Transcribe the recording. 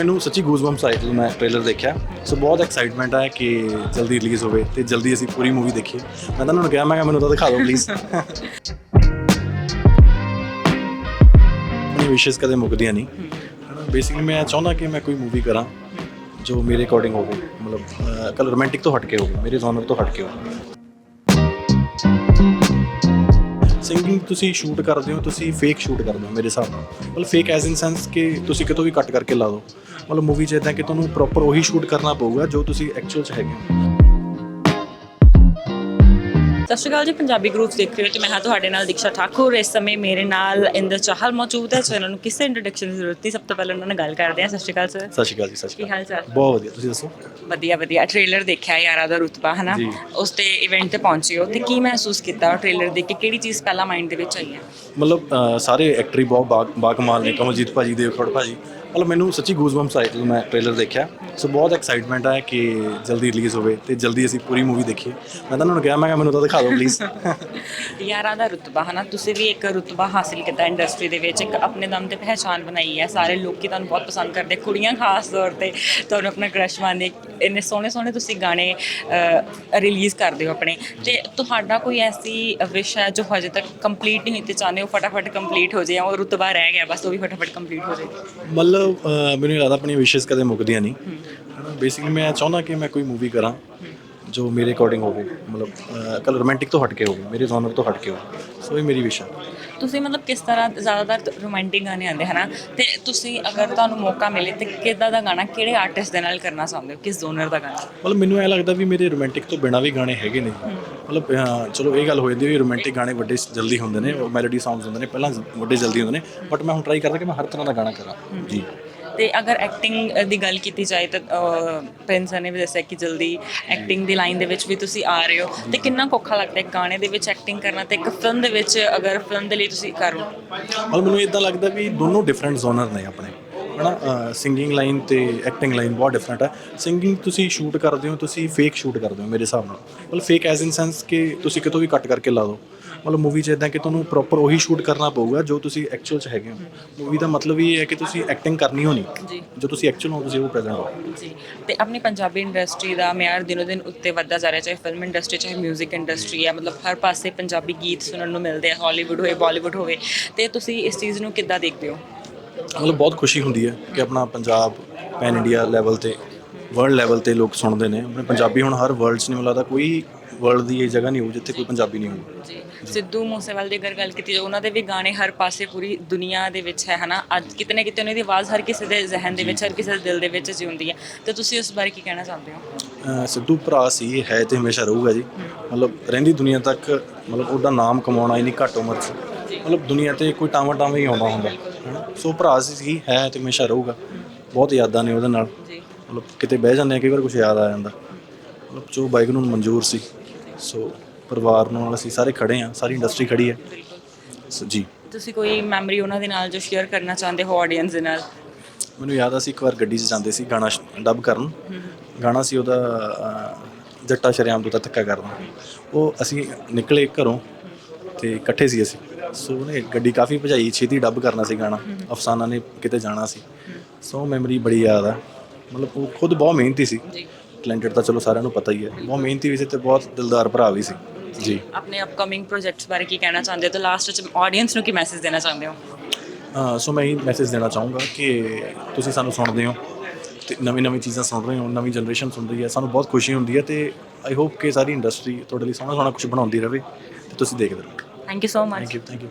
ਮੈਨੂੰ ਸੱਚੀ ਗੂਜ਼ਬੰਪਸ ਆਏ ਜਦੋਂ ਮੈਂ ਟ੍ਰੇਲਰ ਦੇਖਿਆ। ਸੋ ਬਹੁਤ ਐਕਸਾਈਟਮੈਂਟ ਹੈ ਕਿ ਜਲਦੀ ਰਿਲੀਜ਼ ਹੋਵੇ ਤੇ ਜਲਦੀ ਅਸੀਂ ਪੂਰੀ ਮੂਵੀ ਦੇਖੀਏ। ਮੈਂ ਤਾਂ ਉਹਨਾਂ ਨੂੰ ਕਿਹਾ, ਮੈਂ ਕਿਹਾ ਮੈਨੂੰ ਤਾਂ ਦਿਖਾ ਦਿਓ ਪਲੀਜ਼ ਆਪਣੀ ਵਿਸ਼ੇਸ ਕਦੇ ਮੁੱਕਦੀਆਂ ਨਹੀਂ। ਬੇਸਿਕਲੀ ਮੈਂ ਚਾਹੁੰਦਾ ਕਿ ਮੈਂ ਕੋਈ ਮੂਵੀ ਕਰਾਂ ਜੋ ਮੇਰੇ ਅਕੋਰਡਿੰਗ ਹੋਵੇ। ਮਤਲਬ ਕਲ ਰੋਮਾਂਟਿਕ ਤੋਂ ਹਟ ਕੇ ਹੋਵੇ, ਮੇਰੇ ਜ਼ੋਨਰ ਤੋਂ ਹਟ ਕੇ ਹੋਵੇ। ਸਿੰਗਿੰਗ ਤੁਸੀਂ ਸ਼ੂਟ ਕਰਦੇ ਹੋ ਤੁਸੀਂ ਫੇਕ ਸ਼ੂਟ ਕਰਦੇ ਹੋ ਮੇਰੇ ਹਿਸਾਬ ਨਾਲ। ਮਤਲਬ ਫੇਕ ਐਜ਼ ਇਨ ਸੈਂਸ ਕਿ ਤੁਸੀਂ ਕਿਤੋਂ ਵੀ ਕੱਟ ਕਰਕੇ ਲਾ ਦਿਓ। ਮਤਲਬ ਮੂਵੀ 'ਚ ਇਦਾਂ ਕਿ ਤੁਹਾਨੂੰ ਪ੍ਰੋਪਰ ਉਹੀ ਸ਼ੂਟ ਕਰਨਾ ਪਊਗਾ ਜੋ ਤੁਸੀਂ ਐਕਚੁਅਲ 'ਚ ਹੈਗੇ ਹੋ। ਸਤਿ ਸ਼੍ਰੀ ਅਕਾਲ ਜੀ ਪੰਜਾਬੀ ਗਰੁੱਪ ਦੇਖ ਰਹੇ ਹੋ ਤੇ ਮੈਂ ਹਾਂ ਤੁਹਾਡੇ ਨਾਲ ਦੀਕਸ਼ਾ ਠਾਕੁਰ। ਇਸ ਸਮੇਂ ਮੇਰੇ ਨਾਲ ਇੰਦਰ ਚਾਹਲ ਮੌਜੂਦ ਹੈ ਸੋ ਇਹਨਾਂ ਨੂੰ ਕਿਸੇ ਇੰਟਰੋਡਕਸ਼ਨ ਦੀ ਜ਼ਰੂਰਤ ਨਹੀਂ ਸਭ ਤੋਂ ਪਹਿਲਾਂ ਉਹਨਾਂ ਨਾਲ ਗੱਲ ਕਰਦੇ ਹਾਂ। ਸਤਿ ਸ਼੍ਰੀ ਅਕਾਲ ਸਰ ਸਤਿ ਸ਼੍ਰੀ ਅਕਾਲ ਜੀ ਸਤਿ ਸ਼੍ਰੀ ਕੀ ਅਕਾਲ ਹਾਲ ਚਾਲ? ਬਹੁਤ ਵਧੀਆ ਤੁਸੀਂ ਦੱਸੋ? ਵਧੀਆ ਵਧੀਆ ਟ੍ਰੇਲਰ ਦੇਖਿਆ ਯਾਰਾ ਦਾ ਰੁਤਬਾ ਹਨਾ। ਉਸ ਤੇ ਇਵੈਂਟ ਤੇ ਪਹੁੰਚੇ ਹੋ ਤੇ ਕੀ ਮਹਿਸੂਸ ਕੀਤਾ ਟ੍ਰੇਲਰ ਦੇਖ ਕੇ? ਕਿਹੜੀ ਚੀਜ਼ ਪਹਿਲਾਂ ਮਾਈਂਡ ਦੇ ਵਿੱਚ ਆਈ ਹੈ? ਮਤਲਬ ਸਾਰੇ ਐਕਟਰ ਹੀ ਬਹੁਤ ਬਾ- ਬਾਕਮਾਲ ਨੇ ਕਮਲਜੀਤ ਭਾਜੀ ਦੇਵਖੜ ਭਾਜੀ। ਮਤਲਬ ਮੈਨੂੰ ਸੱਚੀ ਗੂਜ਼ਬੰਪਸ ਆਏ ਜਦੋਂ ਮੈਂ ਟ੍ਰੇਲਰ ਦੇਖਿਆ। ਸੋ ਬਹੁਤ ਐਕਸਾਈਟਮੈਂਟ ਹੈ ਕਿ ਜਲਦੀ ਰਿਲੀਜ਼ ਹੋਵੇ ਤੇ ਜਲਦੀ ਅਸੀਂ ਪੂਰੀ ਮੂਵੀ ਦੇਖੀਏ। ਮੈਂ ਤਾਂ ਉਹਨਾਂ ਨੂੰ ਕਿਹਾ ਮੈਂ ਕਿਹਾ ਮੈਨੂੰ ਤਾਂ ਦਿਖਾ ਦਿਓ ਪਲੀਜ਼ ਯਾਰਾ ਦਾ ਰੁਤਬਾ ਹਨਾ? ਤੁਸੀਂ ਵੀ ਇੱਕ ਰੁਤਬਾ ਹਾਸਿਲ ਕੀਤਾ ਇੰਡਸਟਰੀ ਦੇ ਵਿੱਚ ਇੱਕ ਆਪਣੇ ਦਮ ਤੇ ਪਹਿਚਾਨ ਬਣਾਈ ਹੈ। ਸਾਰੇ ਲੋਕੀ ਤੁਹਾਨੂੰ ਬਹੁਤ ਪਸੰਦ ਕਰਦੇ ਕੁੜੀਆਂ ਖਾਸ ਤੌਰ ਤੇ ਤੁਹਾਨੂੰ ਆਪਣਾ ਕ੍ਰਸ਼ ਮੰਨਦੇ ਇੰਨੇ ਸੋਹਣੇ ਸੋਹਣੇ ਤੁਸੀਂ ਗਾਣੇ ਰਿਲੀਜ਼ ਕਰਦੇ ਹੋ ਆਪਣੇ। ਤੇ ਤੁਹਾਡਾ ਕੋਈ ਐਸੀ ਵਿਸ਼ ਹੈ ਜੋ ਹਜੇ ਤੱਕ ਕੰਪਲੀਟ ਨਹੀਂ ਹੋਈ ਤੇ ਚਾਹੁੰਦੇ ਹੋ ਫਟਾਫਟ ਕੰਪਲੀਟ ਹੋ ਜਾਏ ਉਹ ਰੁਤਬਾ ਰਹਿ ਗਿਆ ਬਸ ਉਹ ਵੀ ਫਟਾਫਟ ਕੰਪਲੀਟ ਹੋ ਜਾਏ? ਮਤਲਬ ਮੈਨੂੰ ਲੱਗਦਾ ਆਪਣੀ ਵਿਸ਼ੇਸ ਕਦੇ ਮੁੱਕਦੀਆਂ ਨਹੀਂ। ਬੇਸਿਕਲੀ ਮੈਂ ਚਾਹੁੰਦਾ ਕਿ ਮੈਂ ਕੋਈ ਮੂਵੀ ਕਰਾਂ ਜੋ ਮੇਰੇ ਅਕੋਰਡਿੰਗ ਹੋਵੇ। ਮਤਲਬ ਕਲ ਰੋਮਾਂਟਿਕ ਤੋਂ ਹਟ ਕੇ ਹੋਵੇ ਮੇਰੇ ਜ਼ੋਨਰ ਤੋਂ ਹਟ ਕੇ ਹੋਵੇ। ਸੋ ਇਹ ਮੇਰੀ ਵਿਸ਼ ਹੈ ਤੁਸੀਂ ਮਤਲਬ ਕਿਸ ਤਰ੍ਹਾਂ ਜ਼ਿਆਦਾਤਰ ਰੋਮਾਂਟਿਕ ਗਾਣੇ ਆਉਂਦੇ ਹਨਾ? ਤੇ ਤੁਸੀਂ ਅਗਰ ਤੁਹਾਨੂੰ ਮੌਕਾ ਮਿਲੇ ਤੇ ਕਿੱਦਾਂ ਦਾ ਗਾਣਾ ਕਿਹੜੇ ਆਰਟਿਸਟ ਦੇ ਨਾਲ ਕਰਨਾ ਚਾਹੁੰਦੇ ਹੋ? ਕਿਸ ਜ਼ੋਨਰ ਦਾ ਗਾਣਾ? ਮਤਲਬ ਮੈਨੂੰ ਇਹ ਲੱਗਦਾ ਵੀ ਮੇਰੇ ਰੋਮਾਂਟਿਕ ਤੋਂ ਬਿਨਾ ਵੀ ਗਾਣੇ ਹੈਗੇ ਨੇ। ਮਤਲਬ ਚਲੋ ਇਹ ਗੱਲ ਹੋ ਜਾਂਦੀ ਵੀ ਰੋਮਾਂਟਿਕ ਗਾਣੇ ਵੱਡੇ ਜਲਦੀ ਹੁੰਦੇ ਨੇ ਉਹ ਮੈਲੋਡੀ ਸੌਂਗਸ ਹੁੰਦੇ ਨੇ ਪਹਿਲਾਂ ਵੱਡੇ ਜਲਦੀ ਹੁੰਦੇ ਨੇ ਬਟ ਮੈਂ ਹੁਣ ਟਰਾਈ ਕਰਦਾ ਕਿ ਮੈਂ ਹਰ ਤਰ੍ਹਾਂ ਦਾ ਗਾਣਾ ਕਰਾਂ। ਜੀ। ਤੇ ਅਗਰ ਐਕਟਿੰਗ ਦੀ ਗੱਲ ਕੀਤੀ ਜਾਏ ਤਾਂ ਪ੍ਰਿੰਸ ਨੇ ਵੀ ਦੱਸਿਆ ਕਿ ਜਲਦੀ ਐਕਟਿੰਗ ਦੀ ਲਾਈਨ ਦੇ ਵਿੱਚ ਵੀ ਤੁਸੀਂ ਆ ਰਹੇ ਹੋ। ਤੇ ਕਿੰਨਾ ਔਖਾ ਲੱਗਦਾ ਹੈ ਗਾਣੇ ਦੇ ਵਿੱਚ ਐਕਟਿੰਗ ਕਰਨਾ ਤੇ ਇੱਕ ਫਿਲਮ ਦੇ ਵਿੱਚ ਅਗਰ ਫਿਲਮ ਦੇ ਲਈ ਤੁਸੀਂ ਕਰੋ? ਮਤਲਬ ਮੈਨੂੰ ਇਦਾਂ ਲੱਗਦਾ ਵੀ ਦੋਨੋਂ ਡਿਫਰੈਂਟ ਜ਼ੋਨਰ ਨੇ ਆਪਣੇ। ਹਨਾ ਸਿੰਗਿੰਗ ਲਾਈਨ ਤੇ ਐਕਟਿੰਗ ਲਾਈਨ ਬਹੁਤ ਡਿਫਰੈਂਟ ਹੈ। ਸਿੰਗਿੰਗ ਤੁਸੀਂ ਸ਼ੂਟ ਕਰਦੇ ਹੋ ਤੁਸੀਂ ਫੇਕ ਸ਼ੂਟ ਕਰਦੇ ਹੋ ਮੇਰੇ ਹਿਸਾਬ ਨਾਲ। ਮਤਲਬ ਫੇਕ ਐਜ਼ ਇਨ ਸੈਂਸ ਕਿ ਤੁਸੀਂ ਕਿਤੋਂ ਵੀ ਕੱਟ ਕਰਕੇ ਲਾ ਦਿਓ। ਮਤਲਬ ਮੂਵੀ 'ਚ ਇਦਾਂ ਕਿ ਤੁਹਾਨੂੰ ਪ੍ਰੋਪਰ ਉਹੀ ਸ਼ੂਟ ਕਰਨਾ ਪਊਗਾ ਜੋ ਤੁਸੀਂ ਐਕਚੁਅਲ 'ਚ ਹੈਗੇ ਹੋ। ਮੂਵੀ ਦਾ ਮਤਲਬ ਇਹ ਹੈ ਕਿ ਤੁਸੀਂ ਐਕਟਿੰਗ ਕਰਨੀ ਹੋਣੀ। ਜੀ। ਜੋ ਤੁਸੀਂ ਐਕਚੁਅਲ ਹੋ ਤੁਸੀਂ ਉਹ ਪ੍ਰੈਜ਼ੈਂਟ ਹੋ। ਜੀ। ਤੇ ਆਪਣੀ ਪੰਜਾਬੀ ਇੰਡਸਟਰੀ ਦਾ ਮਿਆਰ ਦਿਨੋ ਦਿਨ ਉੱਤੇ ਵੱਧਦਾ ਜਾ ਰਿਹਾ ਚਾਹੇ ਫਿਲਮ ਇੰਡਸਟਰੀ ਚਾਹੇ 뮤직 ਇੰਡਸਟਰੀ ਹੈ। ਮਤਲਬ ਹਰ ਪਾਸੇ ਪੰਜਾਬੀ ਗੀਤ ਸੁਣਨ ਨੂੰ ਮਿਲਦੇ ਆ ਹਾਲੀਵੁੱਡ ਹੋਵੇ ਬਾਲੀਵੁੱਡ ਹੋਵੇ। ਤੇ ਤੁਸੀਂ ਇਸ ਚੀਜ਼ ਨੂੰ ਕਿੱਦਾਂ ਦੇਖਦੇ ਹੋ? ਮਤਲਬ ਬਹੁਤ ਖੁਸ਼ੀ ਹੁੰਦੀ ਹੈ ਕਿ ਆਪਣਾ ਪੰਜਾਬ ਪੈਨ ਇੰਡੀਆ ਲੈਵਲ ਤੇ ਵਰਲਡ ਲੈਵਲ ਤੇ ਲੋਕ ਸੁਣਦੇ ਨੇ। ਆਪਣੇ ਪੰਜਾਬੀ ਹੁਣ ਹਰ ਵਰਲਡ 'ਚ ਨਹੀਂ ਮਿਲਦਾ ਕੋਈ ਵਰਲਡ ਦੀ ਇਹ ਜਗ੍ਹਾ ਨਹੀਂ ਹੋਊ ਜਿੱਥੇ ਕੋਈ ਪੰਜਾਬੀ ਨਹੀਂ ਹੋਊ। ਜੀ ਸਿੱਧੂ ਮੂਸੇਵਾਲ ਦੀ ਅਗਰ ਗੱਲ ਕੀਤੀ ਜਾਵੇ ਉਹਨਾਂ ਦੇ ਵੀ ਗਾਣੇ ਹਰ ਪਾਸੇ ਪੂਰੀ ਦੁਨੀਆ ਦੇ ਵਿੱਚ ਹੈ ਹਨਾ? ਅੱਜ ਕਿਤੇ ਨਾ ਕਿਤੇ ਉਹਨਾਂ ਦੀ ਆਵਾਜ਼ ਹਰ ਕਿਸੇ ਦੇ ਜ਼ਿਹਨ ਦੇ ਵਿੱਚ ਹਰ ਕਿਸੇ ਦੇ ਦਿਲ ਦੇ ਵਿੱਚ ਜਿਉਂਦੀ ਹੈ। ਤੇ ਤੁਸੀਂ ਉਸ ਬਾਰੇ ਕੀ ਕਹਿਣਾ ਚਾਹੁੰਦੇ ਹੋ? ਸਿੱਧੂ ਭਰਾ ਸੀ ਹੈ ਤੇ ਹਮੇਸ਼ਾ ਰਹੂਗਾ ਜੀ। ਮਤਲਬ ਰਹਿੰਦੀ ਦੁਨੀਆ ਤੱਕ ਮਤਲਬ ਉਹਦਾ ਨਾਮ ਕਮਾਉਣਾ ਹੀ ਨਹੀਂ ਘੱਟ ਉਮਰ 'ਚ। ਮਤਲਬ ਦੁਨੀਆ ਤੇ ਕੋਈ ਟਾਵਾਂ ਟਾਵਾਂ ਹੀ ਆਉਂਦਾ ਹੁੰਦਾ। ਹਨਾ? ਸੋ ਭਰਾ ਸੀ ਹੈ ਤੇ ਹਮੇਸ਼ਾ ਰਹੂਗਾ। ਬਹੁਤ ਯਾਦਾਂ ਨੇ ਉਹਦੇ ਨਾਲ। ਜੀ। ਮਤਲਬ ਕਿਤੇ ਬਹਿ ਜਾਂਦੇ ਆ ਕਈ ਵਾਰ ਕੁਝ ਯਾਦ ਆ ਜਾਂਦਾ। ਮਤਲਬ ਜੋ ਬਾਈਕ ਨੂੰ ਮਨਜ਼ੂਰ ਸੀ। ਸੋ ਪਰਿਵਾਰ ਨਾਲ ਅਸੀਂ ਸਾਰੇ ਖੜੇ ਆ ਸਾਰੀ ਇੰਡਸਟਰੀ ਖੜੀ ਹੈ ਸੋ ਜੀ। ਤੁਸੀਂ ਕੋਈ ਮੈਮਰੀ ਉਹਨਾਂ ਦੇ ਨਾਲ ਜੋ ਸ਼ੇਅਰ ਕਰਨਾ ਚਾਹੁੰਦੇ ਹੋ ਆਡੀਅנס ਦੇ ਨਾਲ? ਮੈਨੂੰ ਯਾਦ ਆ ਸੀ ਇੱਕ ਵਾਰ ਗੱਡੀ 'ਚ ਜਾਂਦੇ ਸੀ ਗਾਣਾ ਡੱਬ ਕਰਨ। ਗਾਣਾ ਸੀ ਉਹਦਾ ਜੱਟਾ ਸ਼ਰਿਆਮ ਤੋਂ ਧੱਕਾ ਕਰਦਾ ਉਹ ਅਸੀਂ ਨਿਕਲੇ ਘਰੋਂ ਤੇ ਇਕੱਠੇ ਸੀ ਅਸੀਂ। ਸੋ ਉਹਨੇ ਗੱਡੀ ਕਾਫੀ ਭਜਾਈ ਛੇਤੀ ਡੱਬ ਕਰਨਾ ਸੀ ਗਾਣਾ। ਅਫਸਾਨਾ ਨੇ ਕਿਤੇ ਜਾਣਾ ਸੀ। ਸੋ ਮੈਮਰੀ ਬੜੀ ਯਾਦ ਆ। ਮਤਲਬ ਉਹ ਖੁਦ ਬਹੁਤ ਮਿਹਨਤੀ ਸੀ। ਜੀ। ਟੈਲੈਂਟਡ ਤਾਂ ਚਲੋ ਸਾਰਿਆਂ ਨੂੰ ਪਤਾ ਹੀ ਹੈ। ਬਹੁਤ ਮਿਹਨਤੀ ਵੀ ਸੀ ਤੇ ਬਹੁਤ ਦਿਲਦਾਰ ਭਰਾ ਵੀ ਸੀ। ਜੀ। ਆਪਣੇ ਅਪਕਮਿੰਗ ਪ੍ਰੋਜੈਕਟਸ ਬਾਰੇ ਕੀ ਕਹਿਣਾ ਚਾਹੁੰਦੇ ਹੋ? ਤੇ ਲਾਸਟ ਵਿੱਚ ਆਡੀਅנס ਨੂੰ ਕੀ ਮੈਸੇਜ ਦੇਣਾ ਚਾਹੁੰਦੇ ਹੋ? ਸੋ ਮੈਂ ਇਹ ਮੈਸੇਜ ਦੇਣਾ ਚਾਹੂੰਗਾ ਕਿ ਤੁਸੀਂ ਸਾਨੂੰ ਸੁਣਦੇ ਹੋ ਤੇ ਨਵੀਂ ਨਵੀਂ ਚੀਜ਼ਾਂ ਸੁਣ ਰਹੇ ਹੋ ਨਵੀਂ ਜਨਰੇਸ਼ਨ ਸੁਣ ਰਹੀ ਹੈ। ਸਾਨੂੰ ਬਹੁਤ ਖੁਸ਼ੀ ਹੁੰਦੀ ਹੈ ਤੇ ਆਈ ਹੋਪ ਕਿ ਸਾਰੀ ਇੰਡਸਟਰੀ ਤੁਹਾਡੇ ਲਈ ਸੋਹਣਾ ਸੋਹਣਾ ਕੁਝ ਬਣਾਉਂਦੀ ਰਹੇ ਤੇ ਤੁਸੀਂ ਦੇਖਦੇ ਰਹੋ। Thank you so much thank you thank you